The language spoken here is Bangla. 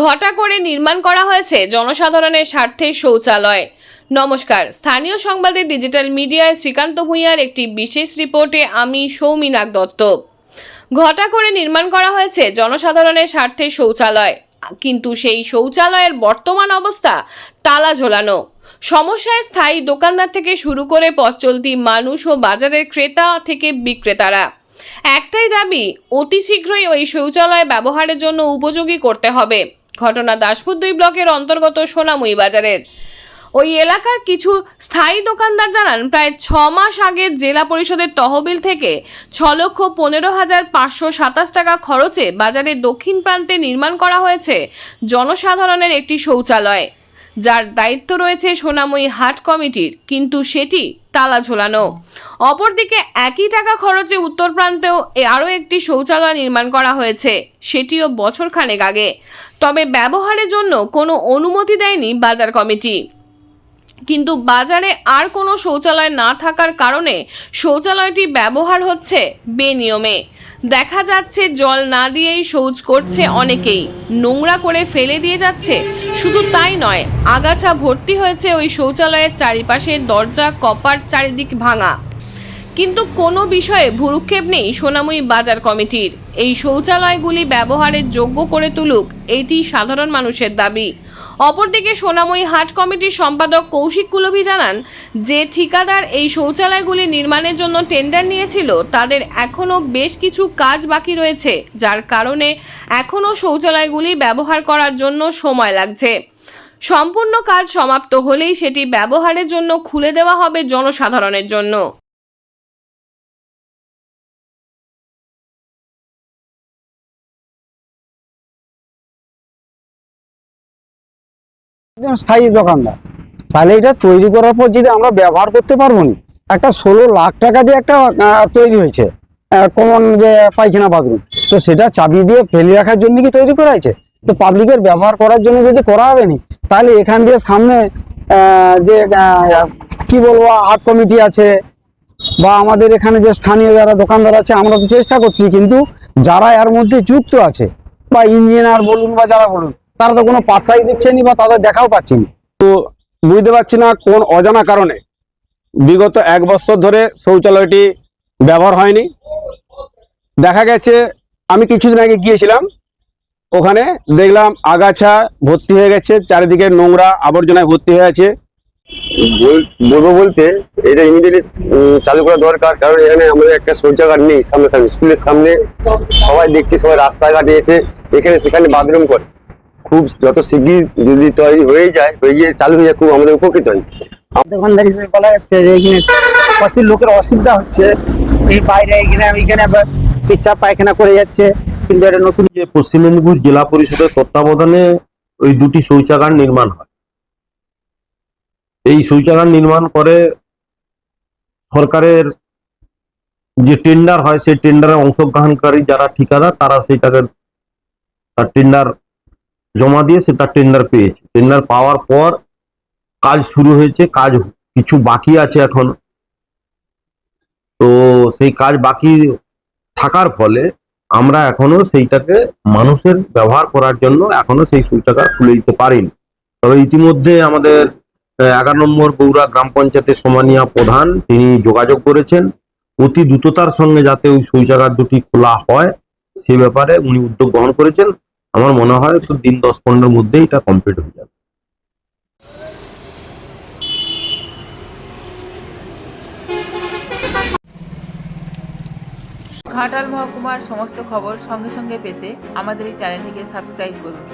ঘটা করে নির্মাণ করা হয়েছে জনসাধারণের স্বার্থে শৌচালয়। নমস্কার। স্থানীয় সংবাদে ডিজিটাল মিডিয়ায় শ্রীকান্ত ভূঁইয়ার একটি বিশেষ রিপোর্টে আমি সৌমিনাক দত্ত। ঘটা করে নির্মাণ করা হয়েছে জনসাধারণের স্বার্থে শৌচালয়। কিন্তু সেই শৌচালয়ের বর্তমান অবস্থা তালা ঝোলানো। সমস্যায় স্থায়ী দোকানদার থেকে শুরু করে পথ চলতি মানুষ ও বাজারের ক্রেতা থেকে বিক্রেতারা। একটাই দাবি, অতি শীঘ্রই ওই শৌচালয় ব্যবহারের জন্য উপযোগী করতে হবে। ঘটনা দাসপুর দুই ব্লকের অন্তর্গত সোনামুই বাজারের। ওই এলাকার কিছু স্থায়ী দোকানদার জানান, প্রায় ছ মাস আগে জেলা পরিষদের তহবিল থেকে ছ লক্ষ পনেরো হাজার পাঁচশো সাতাশ টাকা খরচে বাজারের দক্ষিণ প্রান্তে নির্মাণ করা হয়েছে জনসাধারণের একটি শৌচালয়। যার দায়িত্ব রয়েছে সোনাময়ী হাট কমিটির, কিন্তু সেটি তালা ঝোলানো। অপরদিকে একই টাকা খরচে উত্তর প্রান্তেও আরও একটি শৌচালয় নির্মাণ করা হয়েছে। সেটিও বছর খানেক আগে। তবে ব্যবহারের জন্য কোনো অনুমতি দেয়নি বাজার কমিটি। কিন্তু বাজারে আর কোনো শৌচালয় না থাকার কারণে শৌচালয়টি ব্যবহার হচ্ছে বেনিয়মে। দেখা যাচ্ছে জল না দিয়েই শৌচ করছে অনেকেই। নোংরা করে ফেলে দিয়ে যাচ্ছে। শুধু তাই নয়, আগাছা ভর্তি হয়েছে ওই শৌচালয়ের চারিপাশে দরজা কপার চারিদিক ভাঙা। কিন্তু কোনো বিষয়ে ভুরুক্ষেপ নেই সোনাময়ী বাজার কমিটির। এই শৌচালয়গুলি ব্যবহারের যোগ্য করে তুলুক, এটি সাধারণ মানুষের দাবি। অপরদিকে সোনাময়ী হাট কমিটির সম্পাদক কৌশিক কুলভি জানান, যে ঠিকাদার এই শৌচালয়গুলি নির্মাণের জন্য টেন্ডার নিয়েছিল, তাদের এখনও বেশ কিছু কাজ বাকি রয়েছে, যার কারণে এখনও শৌচালয়গুলি ব্যবহার করার জন্য সময় লাগছে। সম্পূর্ণ কাজ সমাপ্ত হলেই সেটি ব্যবহারের জন্য খুলে দেওয়া হবে জনসাধারণের জন্য। স্থায়ী দোকানদার, তাহলে এটা তৈরি করার পর যদি আমরা ব্যবহার করতে পারব না, একটা ষোলো লাখ টাকা দিয়ে একটা তৈরি হয়েছে কমন যে পায়খানা বাথরুম তো সেটা চাবি দিয়ে ফেলে রাখার জন্য কি তৈরি করা হয়েছে? তো পাবলিকের ব্যবহার করার জন্য যদি করা হবে না, তাহলে এখান দিয়ে সামনে যে কি বলব আর্ট কমিটি আছে, বা আমাদের এখানে যে স্থানীয় যারা দোকানদার আছে, আমরা তো চেষ্টা করছি, কিন্তু যারা এর মধ্যে যুক্ত আছে, বা ইঞ্জিনিয়ার বলুন বা যারা বলুন তারা তো কোনো পাত্তাই দিচ্ছে না বা তাদের দেখাও পাচ্ছি না বুঝতে পারছি না কোন অজানা কারণে বিগত এক বছর ধরে শৌচালয়টি ব্যবহার হয়নি। দেখা গেছে আমি কিছুদিন আগে গিয়েছিলাম ওখানে দেখলাম আগাছা ভর্তি হয়ে গেছে চারিদিকে নোংরা আবর্জনায় ভর্তি হয়ে আছে। বল- বলব বলতে এটা ইমিডিয়েটলি চালু করা দরকার কারণ এখানে আমাদের একটা শৌচাগার নেই সামনে সামনে স্কুলের সামনে সবাই দেখছি সবাই রাস্তাঘাটে এসে এখানে সেখানে বাথরুম করে। খুব যত শিগগির যদি তৈরি হয়ে যায় হয়ে গিয়ে চালু হয়ে যায় খুব আমাদের উপকৃত হয়। দোকানদার হিসেবে বলা যাচ্ছে যে এখানে প্রচুর লোকের অসুবিধা হচ্ছে। এই বাইরে এখানে এখানে আবার পেচ্ছাপ পায়খানা করে যাচ্ছে। কিন্তু এটা নতুন যে পশ্চিম মেদিনীপুর জেলা পরিষদের তত্ত্বাবধানে ওই দুটি শৌচাগার নির্মাণ হয়। এই শৌচাগার নির্মাণ করে সরকারের যে টেন্ডার হয় সেই টেন্ডারে অংশগ্রহণকারী যারা ঠিকাদার তারা সেইটাকে তার টেন্ডার জমা দিয়ে সে তার টেন্ডার পেয়েছে। টেন্ডার পাওয়ার পর কাজ শুরু হয়েছে, কাজ কিছু বাকি আছে এখন। তো সেই কাজ বাকি থাকার ফলে আমরা এখনও সেইটাকে মানুষের ব্যবহার করার জন্য এখনও সেই শৌচাগার খুলে দিতে পারিনি। তবে ইতিমধ্যে আমাদের এগারো নম্বর গৌরা গ্রাম পঞ্চায়েতের সমানিয়া প্রধান, তিনি যোগাযোগ করেছেন। অতি দ্রুততার সঙ্গে যাতে ওই শৌচাগার দুটি খোলা হয়, সে ব্যাপারে উনি উদ্যোগ গ্রহণ করেছেন। আমার মনে হয় তো দিন দশ পনেরোর মধ্যে এটা কমপ্লিট হয়ে যাবে। ঘাটাল মহকুমার সমস্ত খবর সঙ্গে সঙ্গে পেতে আমাদের এই চ্যানেলটিকে সাবস্ক্রাইব করুন।